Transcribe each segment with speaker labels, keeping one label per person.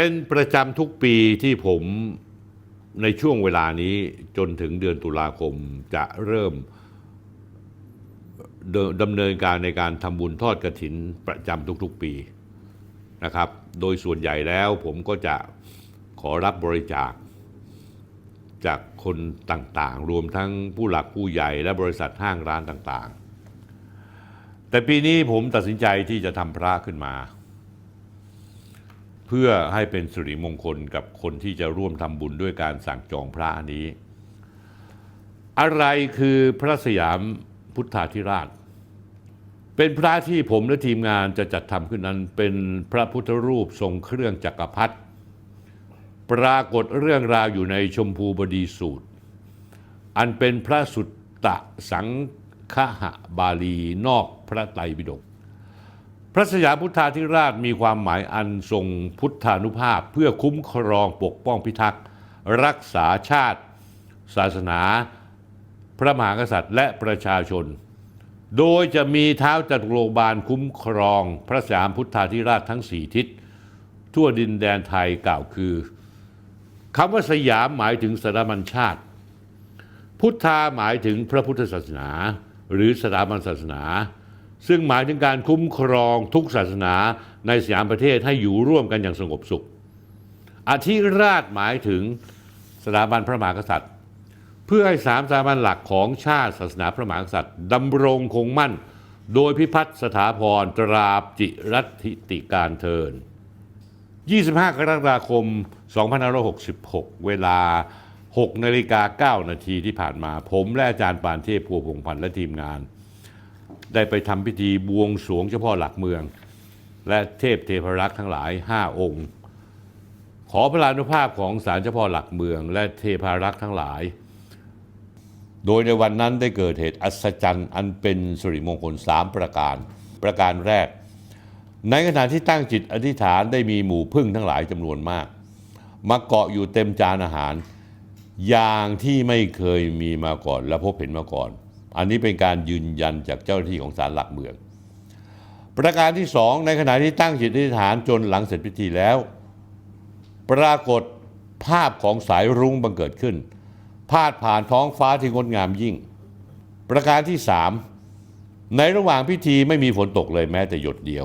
Speaker 1: เป็นประจำทุกปีที่ผมในช่วงเวลานี้จนถึงเดือนตุลาคมจะเริ่มดดำเนินการในการทำบุญทอดกระถินประจำทุกๆปีนะครับ โดยส่วนใหญ่แล้วผมก็จะขอรับบริจาค จากคนต่างๆ รวมทั้งผู้หลักผู้ใหญ่และบริษัทห้างร้านต่างๆ แต่ปีนี้ผมตัดสินใจที่จะทำพระขึ้นมา เพื่อให้เป็นสิริมงคลกับคนที่จะร่วมทำบุญด้วยการสั่งจองพระนี้ อะไรคือพระสยามพุทธาธิราช เป็นพระที่ผมและทีมงานจะจัดทำขึ้นนั้นเป็นพระพุทธรูปทรงเครื่องจักรพรรดิปรากฏเรื่องราวอยู่ในชมพูบดีสูตร อันเป็นพระสุตตะสังคหบาลีนอกพระไตรปิฎก ระสยามพุทธาธิราชมีความหมายอันทรงพุทธานุภาพ เพื่อคุ้มครองปกป้องพิทักษ์ รักษาชาติ ศาสนา พระมหากษัตริย์และประชาชน โดยจะมีเท้าจัตุโลบาลคุ้มครอง พระสยามพุทธาธิราชทั้งสี่ทิศ ทั่วดินแดนไทยกล่าวคือคำว่าสยามหมายถึงสถาบันชาติ พุทธาหมายถึงพระพุทธศาสนา หรือสถาบันศาสนา ซึ่งหมายถึงการคุ้มครองทุกศาสนาในสยามประเทศให้อยู่ร่วมกันอย่างสงบสุข อธิราชหมายถึงสถาบันพระมหากษัตริย์ เพื่อให้สามสถาบันหลักของชาติศาสนาพระมหากษัตริย์ดำรงคงมั่น โดยพิพัฒน์สถาพรตราบจิรัติติการเทิน 25 กรกฎาคม 2566 เวลา 6นาฬิกา9นาทีที่ผ่านมา ผมและอาจารย์ปานเทพพัวพงพันธ์และทีมงาน ได้ไปทำพิธีบวงสรวงเจ้าพ่อหลักเมือง และเทพเทพรักษ์ทั้งหลาย 5 องค์ ขอพระรานุภาพของศาลเจ้าพ่อหลักเมือง และเทพารักษ์ทั้งหลาย โดยในวันนั้นได้เกิดเหตุอัศจรรย์อันเป็นสิริมงคล3ประการ ประการแรก ในขณะที่ตั้งจิตอธิษฐานได้มีหมู่พึ่งทั้งหลายจำนวนมาก มาเกาะอยู่เต็มจานอาหาร อย่างที่ไม่เคยมีมาก่อนและพบเห็นมาก่อน อันนี้เป็นการยืนยันจากเจ้าหน้าที่ของศาลหลักเมือง ประการที่สองในขณะที่ตั้งจิตอธิษฐานจนหลังเสร็จพิธีแล้ว ปรากฏภาพของสายรุ้งบังเกิดขึ้น พาดผ่านท้องฟ้าที่งดงามยิ่ง ประการที่สามในระหว่างพิธีไม่มีฝนตกเลยแม้แต่หยดเดียว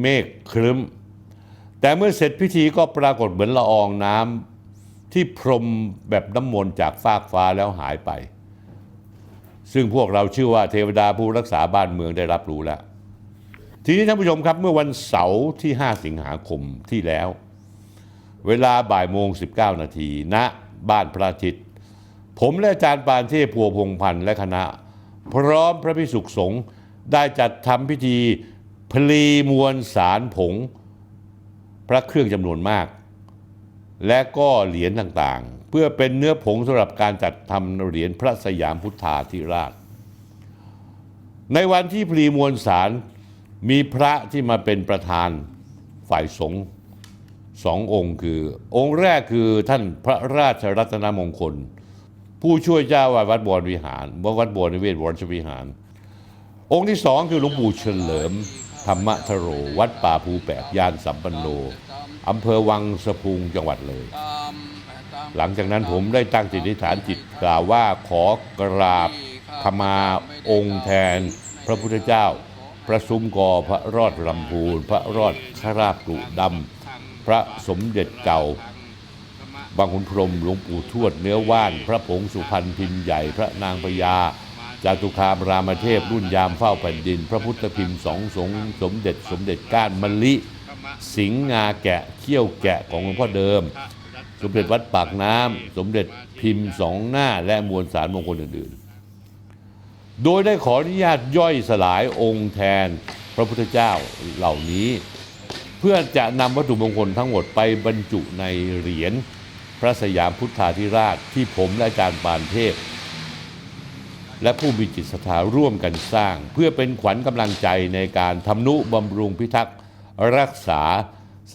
Speaker 1: เมฆครึ้ม แต่เมื่อเสร็จพิธีก็ปรากฏเหมือนละอองน้ำที่พรมแบบน้ำมนต์จากฟากฟ้าแล้วหายไป ซึ่งพวกเราเชื่อว่าเทวดาผู้รักษาบ้านเมืองได้รับรู้แล้ว ทีนี้ท่านผู้ชมครับเมื่อวันเสาร์ที่ 5 สิงหาคมที่แล้ว เวลาบ่ายโมง 19 นาทีณบ้านพระอาทิตย์ ผมและอาจารย์ปานเทพพัวพงพันธ์และคณะ พร้อมพระพิสุขสงฆ์ได้จัดทำพิธีพลีมวลสารผง พระเครื่องจำนวนมาก และก็เหรียญต่าง พื่อเป็นเนื้อผงสำหรับการจัดทำเหรียญพระสยามพุทธาธิราช ในวันที่พลีมวลสารมีพระที่มาเป็นประธานฝ่ายสงฆ์สององค์คือ องค์แรกคือท่านพระราชรัตนมงคล ผู้ช่วยเจ้าวาดวัดบวรวิหารวัดบวรนิเวศวรชวิหาร องค์ที่สองคือหลวงปู่เฉลิม ธรรมทโร วัดป่าภูแปดยานสัมปันโนอำเภอวังสะพุงจังหวัดเลย หลังจากนั้นผมได้ตั้งจิตอธิษฐานจิตกล่าวว่าขอกราบขมาองค์แทน พระพุทธเจ้า พระซุ้มกอพระรอดลำพูน พระรอดขราบกรุดำพระสมเด็จเก่าบางขุนพรหมหลวงปู่ทวดเนื้อว่าน พระผงสุพรรณพิมพ์ใหญ่พระนางพญาจาตุคามรามเทพรุ่นยามเฝ้าแผ่นดิน พระพุทธพิมพ์สองสงฆ์สมเด็จสมเด็จก้านมะลิ สิงห์งาแกะเขี้ยวแกะของหลวงพ่อเดิม สมเด็จวัดปากน้ำสมเด็จพิมพ์สองหน้า และมวลสารมงคลอื่นๆ โดยได้ขออนุญาตย่อยสลายองค์แทนพระพุทธเจ้าเหล่านี้ เพื่อจะนำวัตถุมงคลทั้งหมดไปบรรจุในเหรียญพระสยามพุทธาธิราชที่ผมและอาจารย์ปานเทพ และผู้มีจิตศรัทธาร่วมกันสร้าง เพื่อเป็นขวัญกำลังใจในการทำนุบำรุงพิทักษ์รักษา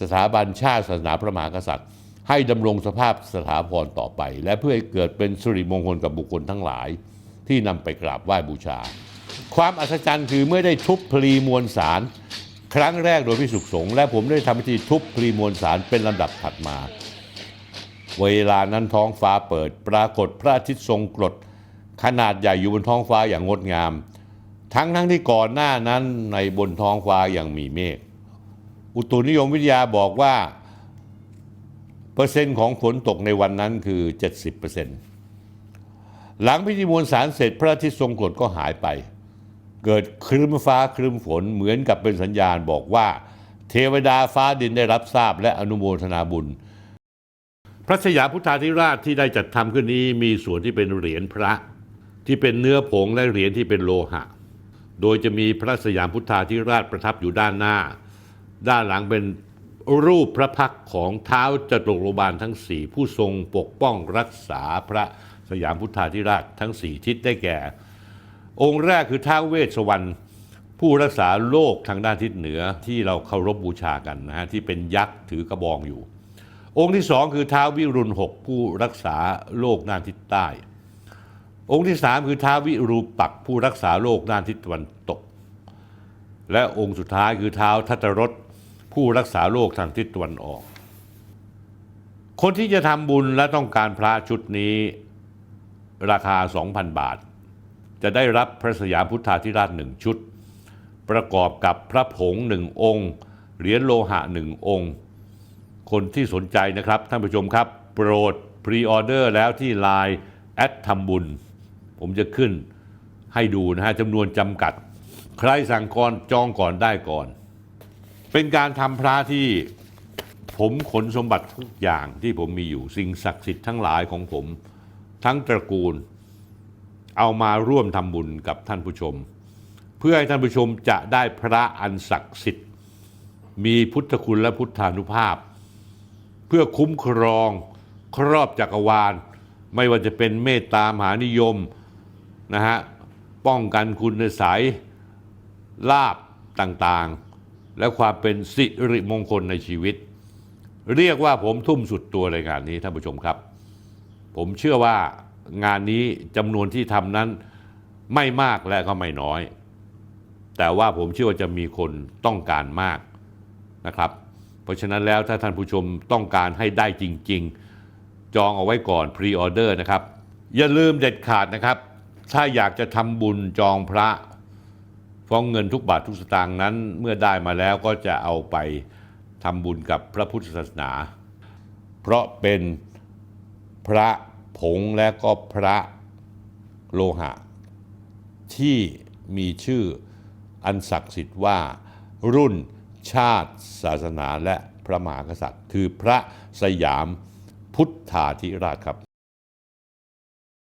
Speaker 1: สถาบันชาติศาสนาพระมหากษัตริย์ ให้ดำรงสภาพสถาพรต่อไป และเพื่อให้เกิดเป็นสิริมงคลกับบุคคลทั้งหลาย ที่นำไปกราบไหว้บูชา ความอัศจรรย์คือเมื่อได้ทุบพลีมวลสารครั้งแรกโดยพิสุขสงฆ์และผมได้ทำพิธีทุบพลีมวลสารเป็นลำดับถัดมา เวลานั้นท้องฟ้าเปิด ปรากฏพระอาทิตย์ทรงกรดขนาดใหญ่อยู่บนท้องฟ้าอย่างงดงาม ทั้งทั้งที่ก่อนหน้านั้นในบนท้องฟ้ายังมีเมฆอุตุนิยมวิทยาบอกว่า ปอร์เซ็นต์ของฝนตกในวันนั้นคือ 70%หลังพิธีมวลสารเสร็จพระอาทิตย์ทรงกรดก็หายไป เกิดครึ้มฟ้าครึ้มฝนเหมือนกับเป็นสัญญาณบอกว่า เทวดาฟ้าดินได้รับทราบและอนุโมทนาบุญ พระสยามพุทธาธิราชที่ได้จัดทำขึ้นนี้มีส่วนที่เป็นเหรียญพระที่เป็นเนื้อผงและเหรียญที่เป็นโลหะ โดยจะมีพระสยามพุทธาธิราชประทับอยู่ด้านหน้า ด้านหลังเป็น รูปพระพักของเท้าจตุโลบาลทั้งสี่ผู้ทรงปกป้องรักษาพระสยามพุทธาธิราชทั้งสี่ทิศได้แก่ องค์แรกคือท้าวเวสสวรรณผู้รักษาโลกทางด้านทิศเหนือที่เราเคารพบูชากันนะฮะที่เป็นยักษ์ถือกระบองอยู่ องค์ที่สองคือท้าววิรุณหกผู้รักษาโลกด้านทิศใต้ องค์ที่สามคือท้าววิรูปักผู้รักษาโลกด้านทิศตะวันตก และองค์สุดท้ายคือท้าวทัตตรส ผู้รักษาโลกทางทิศตะวันออก คนที่จะทำบุญและต้องการพระชุดนี้ ราคา 2,000 บาท จะได้รับพระสยามพุทธาธิราชหนึ่งชุด ประกอบกับพระผงหนึ่งองค์ เหรียญโลหะหนึ่งองค์ คนที่สนใจนะครับท่านผู้ชมครับ โปรดพรีออเดอร์แล้วที่ Line แอดทำบุญ ผมจะขึ้นให้ดูนะฮะจำนวนจำกัด ใครสั่งก่อนจองก่อนได้ก่อน เป็นการทำพระที่ผมขนสมบัติทุกอย่างที่ผมมีอยู่สิ่งศักดิ์สิทธิ์ทั้งหลายของผมทั้งตระกูล เอามาร่วมทำบุญกับท่านผู้ชม เพื่อให้ท่านผู้ชมจะได้พระอันศักดิ์สิทธิ์ มีพุทธคุณและพุทธานุภาพ เพื่อคุ้มครองครอบจักรวาล ไม่ว่าจะเป็นเมตตามหานิยมนะฮะป้องกันคุณใสยลาบต่างๆ และความเป็นสิริมงคลในชีวิต เรียกว่าผมทุ่มสุดตัวในงานนี้ท่านผู้ชมครับ ผมเชื่อว่างานนี้จำนวนที่ทำนั้นไม่มากและก็ไม่น้อย แต่ว่าผมเชื่อว่าจะมีคนต้องการมากนะครับ เพราะฉะนั้นแล้วถ้าท่านผู้ชมต้องการให้ได้จริง ๆ จองเอาไว้ก่อนพรีออเดอร์นะครับ อย่าลืมเด็ดขาดนะครับ ถ้าอยากจะทำบุญจองพระ ฟ้องเงินทุกบาททุกสตางค์นั้นเมื่อได้มาแล้วก็จะเอาไปทำบุญกับพระพุทธศาสนา เพราะเป็นพระผงและก็พระโลหะ ที่มีชื่ออันศักดิ์สิทธิ์ว่ารุ่นชาติศาสนาและพระมหากษัตริย์ คือพระสยามพุทธาธิราชครับ